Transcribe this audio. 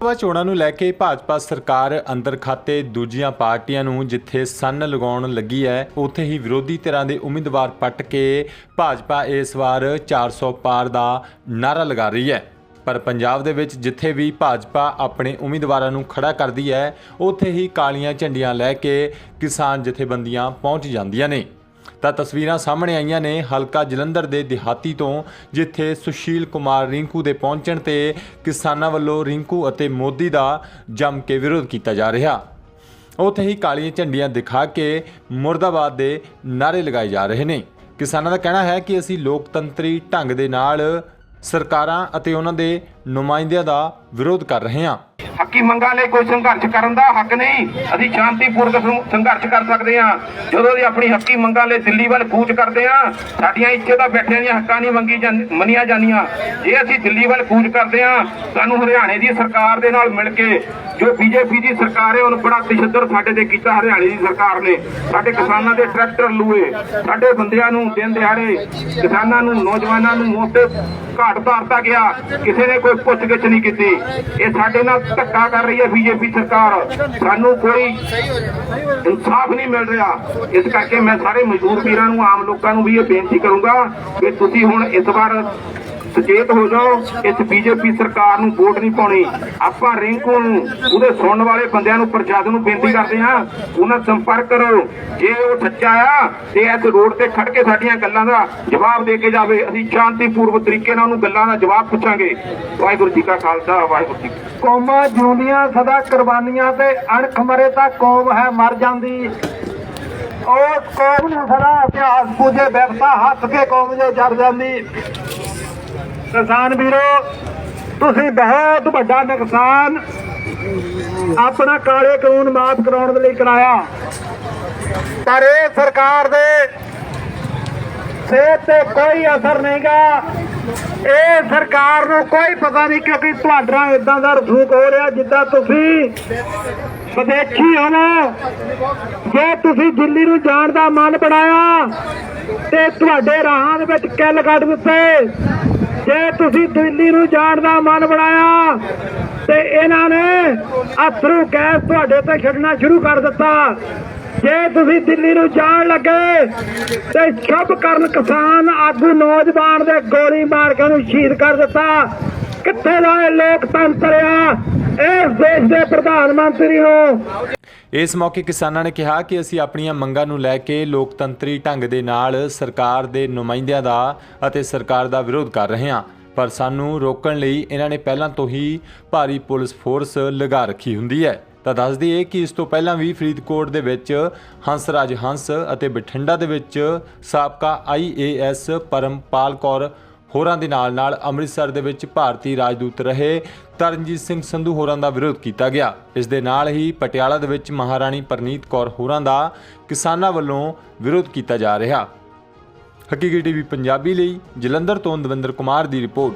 ਲੋਕਸਭਾ ਚੋਣਾਂ ਨੂੰ ਲੈ ਕੇ ਭਾਜਪਾ ਸਰਕਾਰ ਅੰਦਰ ਖਾਤੇ ਦੂਜੀਆਂ ਪਾਰਟੀਆਂ ਨੂੰ ਜਿੱਥੇ ਸੰਨ ਲਗਾਉਣ ਲੱਗੀ ਹੈ, ਉੱਥੇ ਹੀ ਵਿਰੋਧੀ ਧਿਰਾਂ ਦੇ ਉਮੀਦਵਾਰ ਪੱਟ ਕੇ ਭਾਜਪਾ ਇਸ ਵਾਰ 400 ਪਾਰ ਦਾ ਨਾਰਾ ਲਗਾ ਰਹੀ ਹੈ। ਪਰ ਪੰਜਾਬ ਦੇ ਵਿੱਚ ਜਿੱਥੇ ਵੀ ਭਾਜਪਾ ਆਪਣੇ ਉਮੀਦਵਾਰਾਂ ਨੂੰ ਖੜਾ ਕਰਦੀ ਹੈ, ਉੱਥੇ ਹੀ ਕਾਲੀਆਂ ਝੰਡੀਆਂ ਲੈ ਕੇ ਕਿਸਾਨ ਜਥੇਬੰਦੀਆਂ ਪਹੁੰਚ ਜਾਂਦੀਆਂ ਨੇ। ਤਾਂ ਤਸਵੀਰਾਂ ਸਾਹਮਣੇ ਆਈਆਂ ਨੇ ਹਲਕਾ ਜਲੰਧਰ ਦੇ ਦਿਹਾਤੀ ਤੋਂ, ਜਿੱਥੇ ਸੁਸ਼ੀਲ ਕੁਮਾਰ ਰਿੰਕੂ ਦੇ ਪਹੁੰਚਣ ਤੇ ਕਿਸਾਨਾਂ ਵੱਲੋਂ ਰਿੰਕੂ ਅਤੇ ਮੋਦੀ ਦਾ ਜੰਮ ਕੇ ਵਿਰੋਧ ਕੀਤਾ ਜਾ ਰਿਹਾ। ਉੱਥੇ ਹੀ ਕਾਲੀਆਂ ਝੰਡੀਆਂ ਦਿਖਾ ਕੇ ਮੁਰਦਾਬਾਦ ਦੇ ਨਾਰੇ ਲਗਾਏ ਜਾ ਰਹੇ ਨੇ। ਕਿਸਾਨਾਂ ਦਾ ਕਹਿਣਾ ਹੈ ਕਿ ਅਸੀਂ ਲੋਕਤੰਤਰੀ ਢੰਗ ਦੇ ਨਾਲ ਸਰਕਾਰਾਂ ਅਤੇ ਉਹਨਾਂ ਦੇ ਨੁਮਾਇੰਦਿਆਂ ਦਾ ਵਿਰੋਧ ਕਰ ਰਹੇ ਹਾਂ। ਹੱਕੀ ਮੰਗਾਂ ਲਈ ਕੋਈ ਸੰਘਰਸ਼ ਕਰਨ ਦਾ ਹੱਕ ਨਹੀਂ। ਅਸੀਂ ਸ਼ਾਂਤੀਪੂਰਵਕ ਸੰਘਰਸ਼ ਕਰ ਸਕਦੇ ਹਾਂ। ਜਦੋਂ ਦੀ ਆਪਣੀ ਹੱਕੀ ਮੰਗਾਂ ਲਈ ਦਿੱਲੀ ਵੱਲ ਕੂਚ ਕਰਦੇ ਹਾਂ, ਸਾਡੀਆਂ ਇੱਥੇ ਤਾਂ ਬੈਠਿਆਂ ਦੀਆਂ ਹੱਕਾਂ ਨਹੀਂ ਮੰਗੀ ਮੰਨੀਆਂ ਜਾਂਦੀਆਂ। ਜੇ ਅਸੀਂ ਦਿੱਲੀ ਵੱਲ ਕੂਚ ਕਰਦੇ ਹਾਂ, ਸਾਨੂੰ ਹਰਿਆਣੇ ਦੀ ਸਰਕਾਰ ਦੇ ਨਾਲ ਮਿਲ ਕੇ, ਜੋ ਬੀਜੇਪੀ ਦੀ ਸਰਕਾਰ ਹੈ, ਉਹਨੂੰ ਬੜਾ ਤਸ਼ੱਦਦ ਸਾਡੇ ਤੇ ਕੀਤਾ ਹਰਿਆਣੇ ਦੀ ਸਰਕਾਰ ਨੇ। ਸਾਡੇ ਕਿਸਾਨਾਂ ਦੇ ਟਰੈਕਟਰ ਲੂਏ, ਸਾਡੇ ਬੰਦਿਆਂ ਨੂੰ ਦਿਨ ਦਿਹਾੜੇ ਕਿਸਾਨਾਂ ਨੂੰ, ਨੌਜਵਾਨਾਂ ਨੂੰ ਮੋਟੇ ਘਾਟ ਧਾਰਤਾ ਗਿਆ, ਕਿਸੇ ਨੇ ਕੋਈ ਪੁੱਛਗਿੱਛ ਨਹੀਂ ਕੀਤੀ। ਇਹ ਸਾਡੇ ਨਾਲ ਧੱਕਾ ਕਰ ਰਹੀ ਹੈ ਬੀਜੇਪੀ ਸਰਕਾਰ। ਸਾਨੂੰ ਕੋਈ ਇਨਸਾਫ ਨਹੀਂ ਮਿਲ ਰਿਹਾ। ਇਸ ਕਰਕੇ ਮੈਂ ਸਾਰੇ ਮਜ਼ਦੂਰ ਵੀਰਾਂ ਨੂੰ, ਆਮ ਲੋਕਾਂ ਨੂੰ ਵੀ ਇਹ ਬੇਨਤੀ ਕਰੂੰਗਾ ਕਿ ਤੁਸੀਂ ਹੁਣ ਇਸ ਵਾਰ ਸੁਚੇਤ ਹੋ ਜਾਓ ਇਸ ਬੀਜੇਪੀ ਸਰਕਾਰ ਨੂੰ ਵੋਟ ਨਹੀਂ ਪਾਉਣੀ। ਆਪਾਂ ਰਿੰਕੂ ਨੂੰ, ਉਹਦੇ ਸੁਣਨ ਵਾਲੇ ਬੰਦਿਆਂ ਨੂੰ ਪ੍ਰਸ਼ਾਦ ਨੂੰ ਬੇਨਤੀ ਕਰਦੇ ਹਾਂ, ਉਹਨਾਂ ਸੰਪਰਕ ਕਰੋ। ਜੇ ਉਹ ਸੱਚਾ ਆ, ਤੇ ਇਸ ਰੋਡ ਤੇ ਖੜ ਕੇ ਸਾਡੀਆਂ ਗੱਲਾਂ ਦਾ ਜਵਾਬ ਦੇ ਕੇ ਜਾਵੇ। ਅਸੀਂ ਸ਼ਾਂਤੀਪੂਰਵਕ ਤਰੀਕੇ ਨਾਲ ਉਹਨੂੰ ਗੱਲਾਂ ਦਾ ਜਵਾਬ ਪੁੱਛਾਂਗੇ। ਵਾਹਿਗੁਰੂ ਜੀ ਕਾ ਖਾਲਸਾ, ਵਾਹਿਗੁਰੂ ਜੀ ਕੌਮਾਂ ਜਿਉਂਦੀਆਂ ਸਦਾ ਕੁਰਬਾਨੀਆਂ ਤੇ ਅਣਖ ਮਰੇ ਤਾਂ ਕੌਮ ਹੈ ਮਰ ਜਾਂਦੀ। ਉਸ ਕੌਮ ਨੂੰ ਸਦਾ ਇਤਿਹਾਸ ਪੂਜੇ ਵਿਵਸਥਾ ਹੱਥ ਕੇ ਕੌਮ ਜੇ ਜਰ ਜਾਂਦੀ। ਕਿਸਾਨ ਵੀਰੋ, ਤੁਸੀਂ ਬਹੁਤ ਵੱਡਾ ਨੁਕਸਾਨ ਆਪਣਾ ਕਾਲੇ ਕਾਨੂੰਨ ਮਾਫ ਕਰਾਉਣ ਦੇ ਲਈ ਕਰਾਇਆ। ਪਰ ਇਹ ਸਰਕਾਰ ਦੇ ਸਿਹਤ ਤੇ ਕੋਈ ਅਸਰ ਨਹੀਂਗਾ। ਇਹ ਸਰਕਾਰ ਨੂੰ ਕੋਈ ਪਤਾ ਨਹੀਂ ਕਿਉਂਕਿ ਤੁਹਾਡਾ ਇਦਾਂ ਦਾ ਰਸੂਖ ਹੋ ਰਿਹਾ ਜਿੱਦਾਂ ਤੁਸੀਂ ਸਦੇਖੀ ਹੋ। ਜੇ ਤੁਸੀਂ ਦਿੱਲੀ ਨੂੰ ਜਾਣ ਦਾ ਮਨ ਬਣਾਇਆ ਤੇ ਤੁਹਾਡੇ ਰਾਹਾਂ ਦੇ ਵਿੱਚ ਕਿੱਲ ਕੱਢ ਦਿੱਤੇ। ਜੇ ਤੁਸੀਂ ਦਿੱਲੀ ਨੂੰ ਜਾਣ ਦਾ ਮਨ ਬਣਾਇਆ ਤੇ ਇਹਨਾਂ ਨੇ ਅਥਰੂ ਗੈਸ ਤੁਹਾਡੇ ਤੇ ਛੱਡਣਾ ਸ਼ੁਰੂ ਕਰ ਦਿੱਤਾ। ਜੇ ਤੁਸੀਂ ਦਿੱਲੀ ਨੂੰ ਜਾਣ ਲੱਗੇ ਤੇ ਸ਼ੁਭ ਕਰਨ ਕਿਸਾਨ ਆਗੂ ਨੌਜਵਾਨ ਦੇ ਗੋਲੀ ਮਾਰ ਕੇ ਉਹਨੂੰ ਸ਼ਹੀਦ ਕਰ ਦਿੱਤਾ। ਕਿੱਥੇ ਦਾ ਇਹ ਲੋਕਤੰਤਰ ਆ ਇਸ ਦੇਸ਼ ਦੇ ਪ੍ਰਧਾਨ ਮੰਤਰੀ ਨੂੰ। ਇਸ ਮੌਕੇ ਕਿਸਾਨਾਂ ਨੇ ਕਿਹਾ ਕਿ ਅਸੀਂ ਆਪਣੀਆਂ ਮੰਗਾਂ ਨੂੰ ਲੈ ਕੇ ਲੋਕਤੰਤਰੀ ਢੰਗ ਦੇ ਨਾਲ ਸਰਕਾਰ ਦੇ ਨੁਮਾਇੰਦਿਆਂ ਦਾ ਅਤੇ ਸਰਕਾਰ ਦਾ ਵਿਰੋਧ ਕਰ ਰਹੇ ਹਾਂ। ਪਰ ਸਾਨੂੰ ਰੋਕਣ ਲਈ ਇਹਨਾਂ ਨੇ ਪਹਿਲਾਂ ਤੋਂ ਹੀ ਭਾਰੀ ਪੁਲਿਸ ਫੋਰਸ ਲਗਾ ਰੱਖੀ ਹੁੰਦੀ ਹੈ। ਤਾਂ ਦੱਸ ਦਈਏ ਕਿ ਇਸ ਤੋਂ ਪਹਿਲਾਂ ਵੀ ਫਰੀਦਕੋਟ ਦੇ ਵਿੱਚ ਹੰਸਰਾਜ ਹੰਸ ਅਤੇ ਬਠਿੰਡਾ ਦੇ ਵਿੱਚ ਸਾਬਕਾ ਆਈਏਐਸ ਪਰਮਪਾਲ ਕੌਰ ਹੋਰਾਂ ਦੇ ਨਾਲ ਨਾਲ ਅੰਮ੍ਰਿਤਸਰ ਦੇ ਵਿੱਚ ਭਾਰਤੀ ਰਾਜਦੂਤ ਰਹੇ ਤਰਨਜੀਤ ਸਿੰਘ ਸੰਧੂ ਹੋਰਾਂ ਦਾ ਵਿਰੋਧ ਕੀਤਾ ਗਿਆ। ਇਸ ਦੇ ਨਾਲ ਹੀ ਪਟਿਆਲਾ ਦੇ ਵਿੱਚ ਮਹਾਰਾਣੀ ਪਰਨੀਤ ਕੌਰ ਹੋਰਾਂ ਦਾ ਕਿਸਾਨਾਂ ਵੱਲੋਂ ਵਿਰੋਧ ਕੀਤਾ ਜਾ ਰਿਹਾ। ਹਕੀਕੀ ਟੀਵੀ ਪੰਜਾਬੀ ਲਈ ਜਲੰਧਰ ਤੋਂ ਦਵਿੰਦਰ ਕੁਮਾਰ ਦੀ ਰਿਪੋਰਟ।